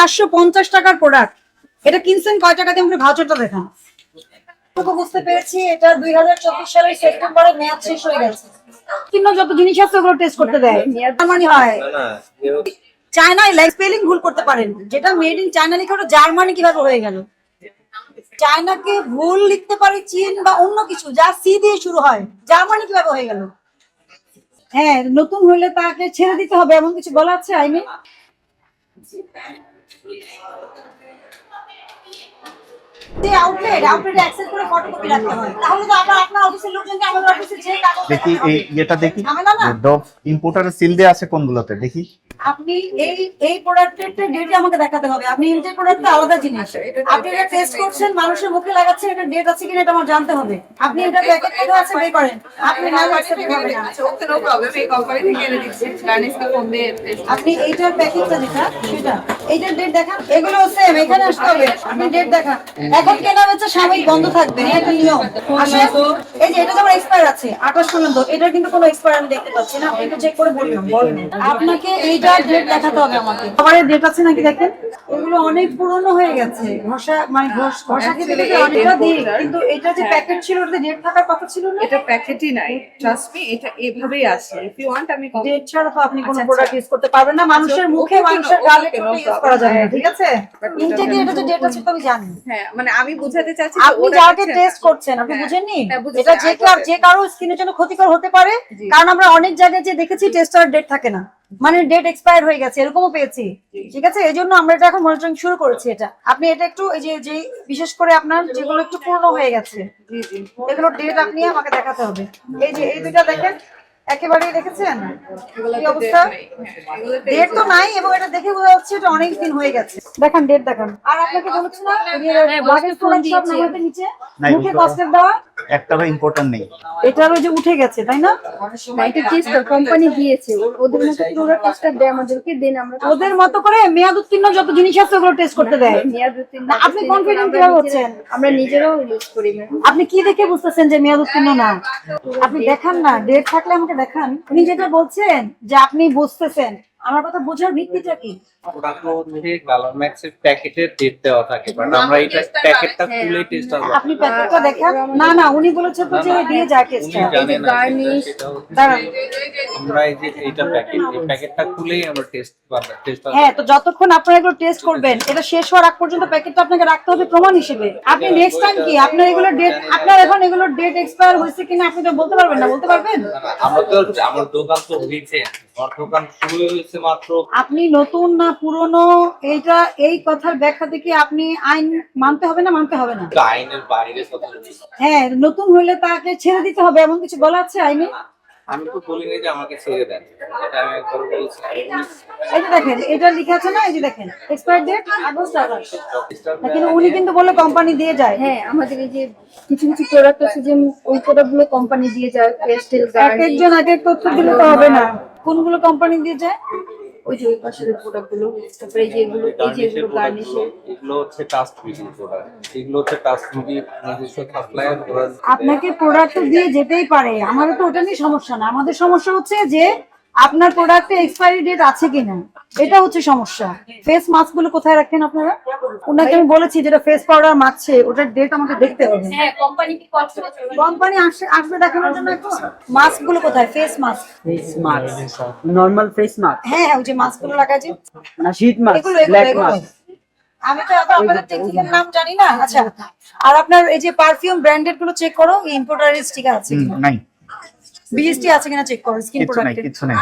চারশো পঞ্চাশ টাকার প্রোডাক্ট এটা কিনছেন কয় টাকা দিয়ে? ভাউচারটা দেখান। তো বুঝতে পেরেছি এটা দুই হাজার চব্বিশ সালের সেপ্টেম্বরে মেয়াদ শেষ হয়ে গেছে। কিন্তু যত জিনিস আছে ওগুলো টেস্ট করতে দেয়। জার্মানি হয়। চায়নায় লাইক স্পেলিং ভুল করতে পারেন। যেটা মেড ইন চায়না লিখে ওটা জার্মানি কীভাবে হয়ে গেল? চায়নাকে ভুল লিখতে পারে চীন বা অন্য কিছু যা সি দিয়ে শুরু হয়। জার্মানি কীভাবে হয়ে গেল? হ্যাঁ নতুন হইলে তাকে ছেড়ে দিতে হবে এমন কিছু বলা আছে আইনে Yeah. যে আউটলেট আউটলেটে অ্যাক্সেস করে ফটোকপি রাখতে হয়। তাহলে তো আমরা আপনার অফিসের লোকজনকে আমাদের অফিসে যে কাগজ দেখি এই ইয়েটা দেখি। ইম্পোর্টারের সিল দেওয়া আছে কোনগুলোতে? দেখি। আপনি এই এই প্রোডাক্টের ডেট আমাকে দেখাতে হবে। আপনি ইন্টার প্রোডাক্ট আলাদা জিনিস। আপনি এটা টেস্ট করছেন মানুষের মুখে লাগাচ্ছেন এটা ডেট আছে কিনা এটা আমার জানতে হবে। আপনি এটা প্যাকেট করে আছে বের করেন। আপনি না হোয়াটসঅ্যাপে হবে ওকে নো প্রবলেম এই কোম্পানি থেকে এনে দিচ্ছি। দিয়ে আপনি এইটার প্যাকেটটা যেটা সেটা। এইটার ডেট দেখান। এগুলো সেম এখানে আসতে হবে। আপনি ডেট দেখান। এখন কেনা বেচা সাময়িক বন্ধ থাকবে এটা নিয়ম। আসলে এই যে এটা যেমন এক্সপায়ার আছে আঠাশ পর্যন্ত এটা কিন্তু কোনো এক্সপায়ার আমি দেখতে পাচ্ছি না একটু চেক করে বললাম বলবেন আপনাকে এইটার ডেট দেখাতে হবে আমাকে। খাবারের ডেট আছে নাকি দেখেন? এগুলো অনেক পুরনো হয়ে গেছে ঘষা মানে ঘষা খেতে খেতে অনেকটা দিন কিন্তু এটা যে প্যাকেট ছিল ওটাতে ডেট থাকার কথা ছিল না? এটা প্যাকেটই নাই ট্রাস্ট মি এটা এভাবেই আছে ইফ ইউ ওয়ান্ট আমি ডেট ছাড়া তো আপনি কোনো আচ্ছা, প্রোডাক্ট ইউজ করতে পারবেন না মানুষের আচ্ছা, মুখে মানুষের গালে ইউজ করা যাবে না, ঠিক আছে? ইনটেকে এটা যে ডেট আছে তো আমি জানি। হ্যাঁ মানে আমি বোঝাতে চাচ্ছি আপনি যাকে টেস্ট করছেন আপনি হ্যাঁ, হ্যাঁ, এটা যে কার যে কারও স্কিনের জন্য ক্ষতিকর হতে পারে কারণ আমরা অনেক জায়গায় যে দেখেছি টেস্টার ডেট থাকে না। মানে ডেট এক্সপায়ার হয়ে গেছে এরকমও পেয়েছি। ঠিক আছে? এই জন্য আমরা এটা এখন মনিটরিং শুরু করেছি এটা। আপনি এটা একটু এই যে যে বিশেষ করে আপনার যেগুলো একটু পুরনো হয়ে গেছে এগুলো ডেট আপনি আমাকে দেখাতে হবে। এই যে এই দুইটা দেখেন একেবারেই দেখেছেন? কি অবস্থা? ডেট তো নাই এবং এটা দেখে বোঝা যাচ্ছে এটা অনেক দিন হয়ে গেছে। দেখান ডেট দেখান। আর আপনাকে বলেছি না লাগেজ প্রোডাক্ট সব নামাতে নিচে? মুখে ওগুলো- কষ্টের দেওয়া? একটারও ইম্পোর্টার নেই। এটার ওই যে উঠে গেছে তাই না? এটা কোম্পানি দিয়েছে। ওদের মতো করে ওরা টেস্টার দেয় আমাদেরকে দেন আমরা ওদের মতো করে মেয়াদ উত্তীর্ণ যত জিনিস আছে ওগুলো টেস্ট করতে দেয়। মেয়াদ উত্তীর্ণ না, আপনি আমরা কীভাবে নিজেরা- হচ্ছেন? আমরা নিজেরাও ইউজ করি আপনি কি দেখে বুঝতেছেন যে মেয়াদ উত্তীর্ণ না? আপনি দেখান না ডেট থাকলে আমাকে দেখান। উনি যেটা বলছেন যে আপনি বুঝতেছেন। আমার কথা বোঝার ভিত্তিটা কি? ওটা তো হচ্ছে প্যাকেটের ডেট দেওয়া থাকে বাট আমরা এটা প্যাকেটটা খুলে টেস্ট করব। আপনি প্যাকেটটা দেখান। না না উনি বলেছেন তো যে দিয়ে দাঁড়ান। আমরা এই যে এইটা প্যাকেট এই প্যাকেটটা খুলেই আমরা টেস্ট টেস্ট হ্যাঁ তো যতক্ষণ আপনারা এগুলো টেস্ট করবেন এটা শেষ হওয়ার আগ পর্যন্ত প্যাকেটটা আপনাকে রাখতে হবে প্রমাণ হিসেবে। আপনি নেক্সট টাইম কি? আপনার এগুলো ডেট আপনার এখন এগুলো ডেট এক্সপায়ার হয়েছে কিনা আপনি তো বলতে পারবেন না বলতে পারবেন? আমরা তো আমার দোকান তো হয়েছে আমার দোকান শুরু হয়েছে মাত্র। আপনি নতুন না পুরনো এইটা এই কথার ব্যাখ্যা থেকে আপনি আইন মানতে হবে না মানতে হবে না? আইনের বাইরে হ্যাঁ নতুন হইলে তাকে ছেড়ে দিতে হবে এমন কিছু বলা আছে আইনে? আমি তো বলিনি যে আমাকে ছেড়ে দেন এটা আমি একবার বলছি। এই যে দেখেন এটা লিখে আছে না এই যে দেখেন এক্সপায়ার ডেট আগস্ট আঠাশ কিন্তু উনি কিন্তু বলে কোম্পানি দিয়ে যায়। হ্যাঁ আমাদের এই যে কিছু কিছু প্রোডাক্ট আছে যে ওই প্রোডাক্টগুলো কোম্পানি দিয়ে যায় পেস্টেল এক একজন এক এক তথ্য দিলে তো হবে না। কোনগুলো কোম্পানি দিয়ে যায়? ওই যে ওই পাশের প্রোডাক্টগুলো তারপরে এই যে এগুলো এই যে এগুলো গার্নিশের এগুলো হচ্ছে টাস্ট বিডি প্রোডাক্ট এগুলো হচ্ছে টাস্ট বিডি নিজস্ব সাপ্লায়ার আপনাকে প্রোডাক্ট দিয়ে যেতেই পারে আমাদের তো ওটা নিয়ে সমস্যা না। আমাদের সমস্যা হচ্ছে যে আপনার প্রোডাক্টে এক্সপায়ারি ডেট আছে কিনা? এটা হচ্ছে সমস্যা। ফেস মাস্কগুলো কোথায় রাখেন আপনারা? ওনাকে আমি বলেছি যেটা ফেস পাউডার মাখছে ওটার ডেট আমাকে দেখতে হবে। হ্যাঁ কোম্পানি কি কষ্ট কোম্পানি আসবে আসবে দেখানোর জন্য মাস্কগুলো কোথায়? Face mask face mask normal face mask হ্যাঁ ওই যে মাস্কগুলো লাগায় যে। না শীট মাস্ক ব্ল্যাক মাস্ক আমি তো এত আপনাদের টেকনিক্যাল নাম জানি না? আচ্ছা আর আপনার এই যে পারফিউম ব্র্যান্ডেডগুলো চেক করো ইম্পোর্টার স্টিকার আছে কিনা? নাই। বিএসটি আছে কিনা চেক করো স্কিন কিছু প্রোডাক্টে কিছু নাই।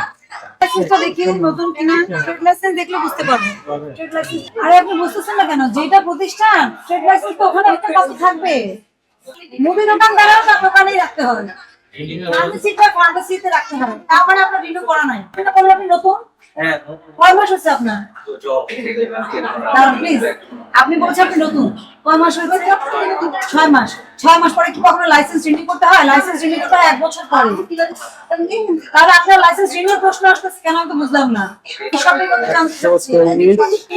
লাইসেন্সটা দেখি নতুন কিনা ট্রেড লাইসেন্স দেখলে বুঝতে পারবে। ট্রেড লাইসেন্স আরে আপনি বুঝতেছেন না কেন? যেটা প্রতিষ্ঠান ট্রেড লাইসেন্স তো ওখানে একটা কপি থাকবে? মুভি দোকান দ্বারাও তার দোকানেই রাখতে হয় ফার্মেসিতে রাখতে হবে। তারপরে আপনার রিনিউ করা নাই। এটা করলে আপনি নতুন? হ্যাঁ কয় মাস হচ্ছে আপনার? প্লিজ আপনি বলছেন আপনি নতুন। কয় মাস হয়েছে? ছয় মাস। ছয় মাস পরে কি কখনো লাইসেন্স রিনিউ করতে হয়? লাইসেন্স রিনিউ করতে হয় এক বছর পরে। তাহলে আপনার লাইসেন্স রিনিউ প্রশ্ন আসতেছে কেন? আমি তো বুঝলাম না। কি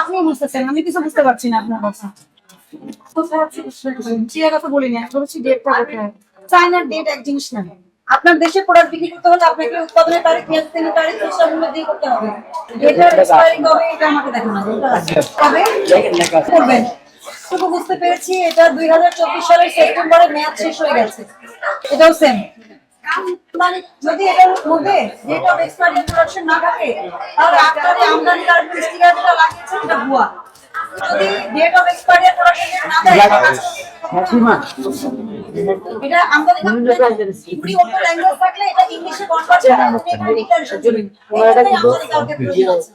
আপনি বুঝতেছেন। আমি কিছু বুঝতে পারছি না আপনার কথা। কোথায় আছে কথা বলিনি। বলছি ডেটটা কোথায়? চাইনার ডেট এক জিনিস না। আপনার দেশে প্রোডাক্ট বিক্রি করতে হলে আপনাকে উৎপাদনের তারিখ মেয়াদের তারিখ খুচরা মূল্য দিয়ে করতে হবে। এটা এক্সপায়ারিং কবে, এটা আমাকে দেখুন না টুকু বুঝতে পেরেছি, এটা দুই হাজার চব্বিশ সালের সেপ্টেম্বরে মেয়াদ শেষ হয়ে গেছে। এটাও সেম মানে যদি এটার মধ্যে ডেট অফ এক্সপায়ারি ইনফরমেশন না থাকে, তাহলে আপনার আমদানি কার্ড স্টিকার যেটা লাগিয়েছেন এটা ভুয়া। যদি ডেট অফ এক্সপায়ারি প্রোডাক্ট না months. এটা আমদানি কার্ড অন্য ল্যাঙ্গুয়েজ থাকলে এটা ইংলিশে কনভার্ট করে আপনি এখানে ডিক্লারেশন দিবেন এটাই আমদানি কার্ডের প্রয়োজন আছে।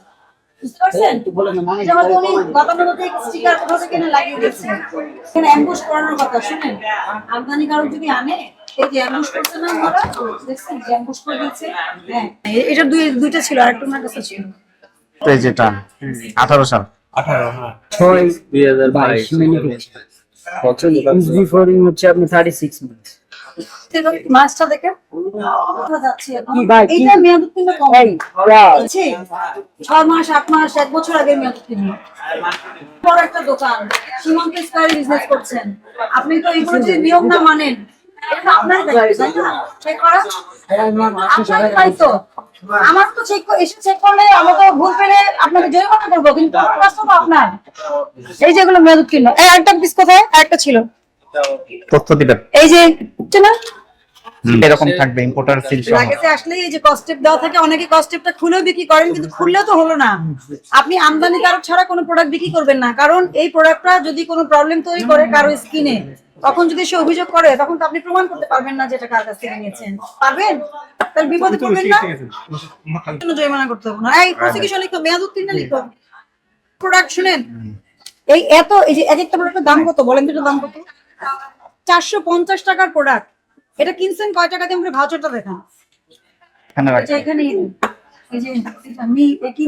বুঝতে পারছেন? যেমন উনি গতানুগতিক স্টিকার কোথা থেকে এনে লাগিয়ে দিয়েছেন এখানে অ্যাম্বুশ করানোর কথা শুনেন? আমদানি কারক যদি আনে এই যে অ্যাম্বুশ করছে না ওরা দেখছেন অ্যাম্বুশ করে দিয়েছে? হ্যাঁ এটা দুই দুইটা ছিল আর একটা ওনার কাছে ছিল যেটা আঠারো সাল। ছয় দুই হাজার বাইশ। হচ্ছে আপনি থার্টি সিক্স মান্থস মাছটা দেখে? কি ভাই, এইটা মেয়াদ উত্তীর্ণ কম। এই ছয় মাস আট মাস এক বছর আগে মেয়াদ উত্তীর্ণ বড় একটা দোকান। সীমান্ত স্কয়ারে বিজনেস করছেন। আপনি তো এগুলো যদি নিয়ম না মানেন। করা? আপনার দায়িত্ব আমার তো চেক এসে চেক করলে আমাকে ভুল পেলে আপনাকে জরিমানা করব কিন্তু আপনার। এই যেগুলো মেয়াদ উত্তীর্ণ এই একটা পিস কোথায়? একটা ছিল। তথ্য দিবেন। এই যে না এরকম থাকবে ইম্পোর্টার সিল সহ। লাগেজে আসলে এই যে কস্টেপ দেওয়া থাকে অনেকে কস্টেপটা খুলেও বিক্রি করেন কিন্তু খুললেও তো হলো না। আপনি আমদানি কারক ছাড়া কোনো প্রোডাক্ট বিক্রি করবেন না কারণ এই প্রোডাক্টটা যদি কোনো প্রবলেম তৈরি করে কারও স্কিনে তখন যদি সে অভিযোগ করে তখন তো আপনি প্রমাণ করতে পারবেন না যেটা কার কাছ থেকে নিয়েছেন। পারবেন? তাহলে বিপদে পড়বেন না। কোনো জরিমানা করতে হবে না। এই প্রসিকিউশন লিখো মেয়াদ উত্তীর্ণ লিখো প্রোডাক্ট শুনেন। এই এত এই যে এক একটা প্রোডাক্টের দাম কত? বলেন তো দাম কত? চারশো পঞ্চাশ টাকার প্রোডাক্ট এটা কিনছেন কয় টাকা দিয়ে? আমাকে ভাউচারটা দেখান। এখানে আচ্ছা রাখবেন এখানে এই যে এটা কি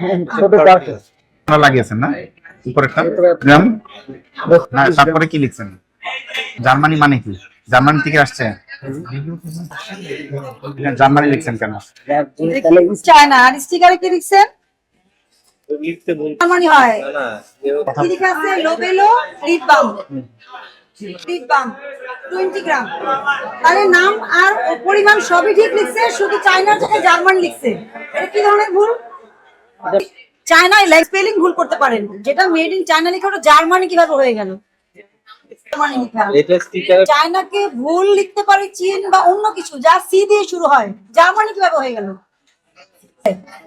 হ্যাঁ, ছোট লাগিয়েছেন না? উপরেরটা গ্রাম? না তারপরে কি লিখছেন? জার্মানি মানে কি? জার্মানি থেকে আসছে। জার্মানি লিখছেন কেন? তাহলে চায়না? আর স্টিকারে কি লিখছেন? জার্মানি হয়। কথা কি লেখা আছে? লোবেলো লিপ বাম লিপ বাম 20 গ্রাম। তাহলে নাম আর পরিমাণ সবই ঠিক লিখছে শুধু চায়নার জায়গায় জার্মান লিখছে। এটা কি ধরনের ভুল? চায়নায় লাইক স্পেলিং ভুল করতে পারেন। যেটা মেড ইন চায়না লেখা ওটা জার্মানি কীভাবে হয়ে গেল? চায়নাকে ভুল লিখতে পারে চীন বা অন্য কিছু যা সি দিয়ে শুরু হয়। জার্মানি কীভাবে হয়ে গেল?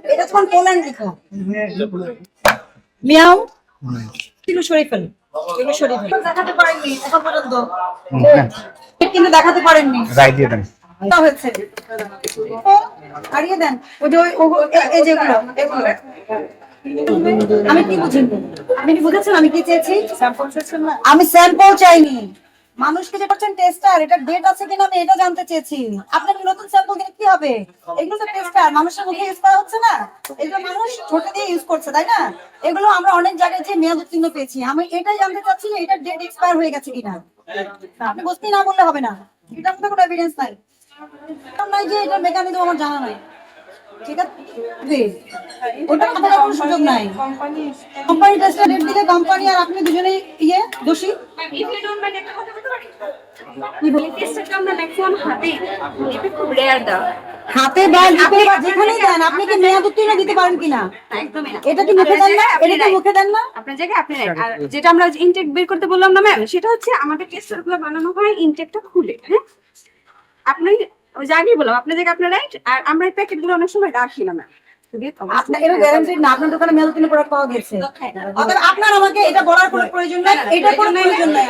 এটা তখন পোল্যান্ড লেখা মিয়াও? এগুলো ফেল ফেল দেখাতে পারেননি এখন পর্যন্ত। কিন্তু দেখাতে পারেননি। রায় দিয়ে দেন। হয়েছে। হারিয়ে দেন। ওই যে ওই- ওগো- এ- এই যেগুলো এগুলো। আমি কি বুঝি আপনি কি বুঝেছেন আমি কি চেয়েছি? আমি স্যাম্পল চাইনি। মানুষকে যে করছেন টেস্টার এটা ডেট আছে কিনা আমি এটা জানতে চেয়েছি। আপনাকে নতুন স্যাম্পল দিলে কি হবে? এগুলো তো টেস্টার মানুষের মুখে ইউজ করা হচ্ছে না। এগুলো মানুষ ঠোঁটে দিয়ে ইউজ করছে তাই না? এগুলো আমরা অনেক জায়গায় যে মেয়াদ উত্তীর্ণ পেয়েছি। আমি এটাই জানতে চাচ্ছি এটা ডেট এক্সপায়ার হয়ে গেছে কিনা। আপনি বুঝতেই না বললে হবে না। এটার মধ্যে কোনো এভিডেন্স নাই। নাই যে এটা মেকানিজম আমার জানা নাই। ঠিক আছে? ওটা কোনো সুযোগ নাই। কোম্পানি ডেট দিলে কোম্পানি আর আপনি দুজনেই ইয়ে দোষী। আমরা ম্যাক্সিমাম হাতে যেখানেই দেন আপনি কি মেয়াদ উত্তীর্ণ দিতে পারেন কিনা? একদমই এটা কি মুখে দেন না? এটা কি মুখে দেন না? আপনার জায়গায় আপনি আর যেটা আমরা ইনটেক বের করতে বললাম না ম্যাম সেটা হচ্ছে আমাদের টেস্টার বানানো হয় ইনটেকটা খুলে হ্যাঁ? আপনি ওই যে আগেই বললাম আপনাদেরকে জায়গায় আপনার আর আমরা এই প্যাকেটগুলো অনেক সময় রাখি না ম্যাম আপনার এটা গ্যারান্টি না আপনার দোকানে মেয়াদ উত্তীর্ণ প্রোডাক্ট পাওয়া গেছে। আপনার আমাকে এটা বলার কোনো প্রয়োজন নাই এটা কোনো প্রয়োজন নাই।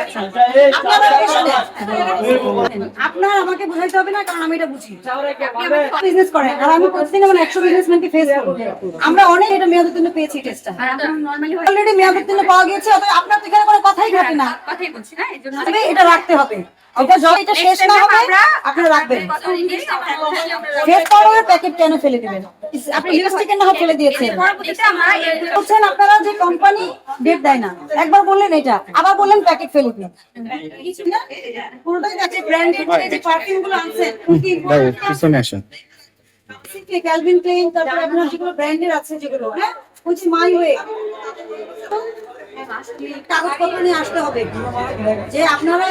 আপনার আমাকে শোনেন। আপনার আমাকে বুঝাইতে হবে না কারণ আমি এটা বুঝি। বিজনেস করেন আর আমি প্রতিদিন আমার একশো বিজনেসম্যানকে ফেস আমরা অনেক এটা মেয়াদ উত্তীর্ণ পেয়েছি টেস্টটা অলরেডি মেয়াদ উত্তীর্ণ পাওয়া অতএব আপনার তো এখানে কোনো কথাই ঘটে না। কথাই বলছি না এই জন্য এটা রাখতে হবে। এটা যখন এটা শেষ না হবে আপনারা রাখবেন। প্যাকেট কেন ফেলে দেবেন? আপনি লিপস্টিকের না ফেলে দিয়েছেন। পরবর্তীতে আমরা এর- বলছেন আপনারা যে কোম্পানি ডেট দেয় না একবার বললেন এটা আবার বললেন প্যাকেট ফেলে দিন পুরোটাই আছে ব্র্যান্ডেড যে পারফিউমগুলো আনছেন পিছনে আসেন। ক্যালভিন ক্লেইন তারপরে আপনার যেগুলো ব্র্যান্ডের আছে যেগুলো হ্যাঁ? বলছি মাই ওয়ে কাগজপত্র নিয়ে আসতে হবে। যে আপনারা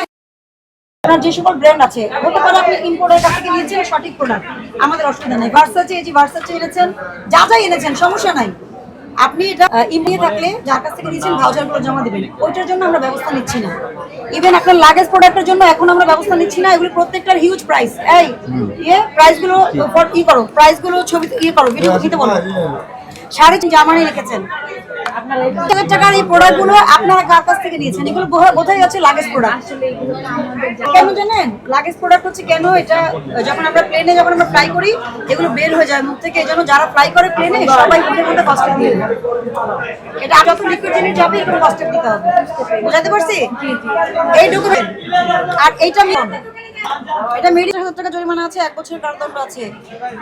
আপনার যে সকল ব্র্যান্ড আছে হতে পারে আপনি ইম্পোর্টের কাছ থেকে নিয়েছেন সঠিক প্রোডাক্ট আমাদের অসুবিধা নেই। ভার্সাচে এই যে ভার্সাচে এনেছেন যা যা এনেছেন সমস্যা নাই। আপনি এটা ইমিয়ে থাকলে যার কাছ থেকে দিয়েছেন ভাউচার করে জমা দেবেন। ওইটার জন্য আমরা ব্যবস্থা নিচ্ছি না। ইভেন আপনার লাগেজ প্রোডাক্টের জন্য এখন আমরা ব্যবস্থা নিচ্ছি না। এগুলো প্রত্যেকটার হিউজ প্রাইস এই ইয়ে প্রাইসগুলো ই করো প্রাইসগুলো ছবি ইয়ে করো ভিডিও দিতে বলো। সাড়ে তিন জার্মানি লিখেছেন হাজার টাকার এই প্রোডাক্ট আপনারা কাছ থেকে নিয়েছেন? এগুলো বোঝা- বোঝাই লাগেজ প্রোডাক্ট কেন জানেন? লাগেজ প্রোডাক্ট হচ্ছে কেন এটা, যখন আমরা প্লেনে যখন আমরা ফ্লাই করি, এগুলো বের হয়ে যায় মুখ থেকে। এই যারা ফ্লাই করে প্লেনে সবাই মুখে মুখে কষ্ট দিয়ে এটা যত লিকুইড দিতে হবে। বুঝাতে পারছি? এই ডকুমেন্ট আর এইটা এটা মেডিকেল হাজার টাকা জরিমানা আছে এক বছরের কারাদণ্ড আছে।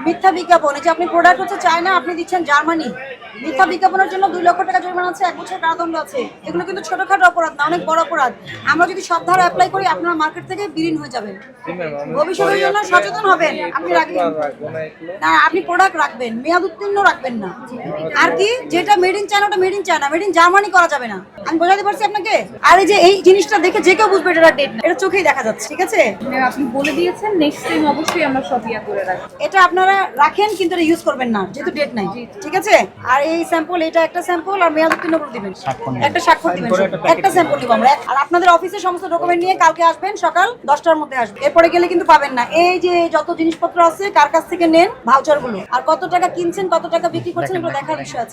মিথ্যা বিজ্ঞাপন এই যে আপনি প্রোডাক্ট হচ্ছে চায়না আপনি দিচ্ছেন জার্মানি মিথ্যা বিজ্ঞাপনের জন্য দুই লক্ষ টাকা জরিমানা আছে এক বছরের কারাদণ্ড আছে। এগুলো কিন্তু ছোটখাটো অপরাধ না অনেক বড় অপরাধ। আমরা যদি সব ধারা অ্যাপ্লাই করি আপনারা মার্কেট থেকে বিলীন হয়ে যাবেন। ভবিষ্যতের জন্য সচেতন হবেন আপনি রাখবেন। না আপনি প্রোডাক্ট রাখবেন মেয়াদ উত্তীর্ণ রাখবেন না। আর কি যেটা মেড ইন চায়না ওটা made in China made in Germany করা যাবে না। আমি বোঝাতে পারছি আপনাকে? আর এই যে এই জিনিসটা দেখে যে কেউ বুঝবে এটা ডেট এটা চোখেই দেখা যাচ্ছে ঠিক আছে? আপনি বলে দিয়েছেন নেক্সট টাইম অবশ্যই আমরা সব ইয়া করে রাখব। এটা আপনারা রাখেন কিন্তু এটা ইউজ করবেন না যেহেতু ডেট নাই। ঠিক আছে? আর এই স্যাম্পল এটা একটা স্যাম্পল আর মেয়াদ উত্তীর্ণ করে দিবেন। একটা স্বাক্ষর দিবেন। একটা স্যাম্পল দিব আমরা। আর আপনাদের অফিসে সমস্ত ডকুমেন্ট নিয়ে কালকে আসবেন সকাল দশটার মধ্যে আসবেন। এরপরে গেলে কিন্তু পাবেন না। এই যে যত জিনিসপত্র আছে কার কাছ থেকে নেন ভাউচারগুলো। আর কত টাকা কিনছেন কত টাকা বিক্রি করছেন এগুলো দেখার বিষয় আছে।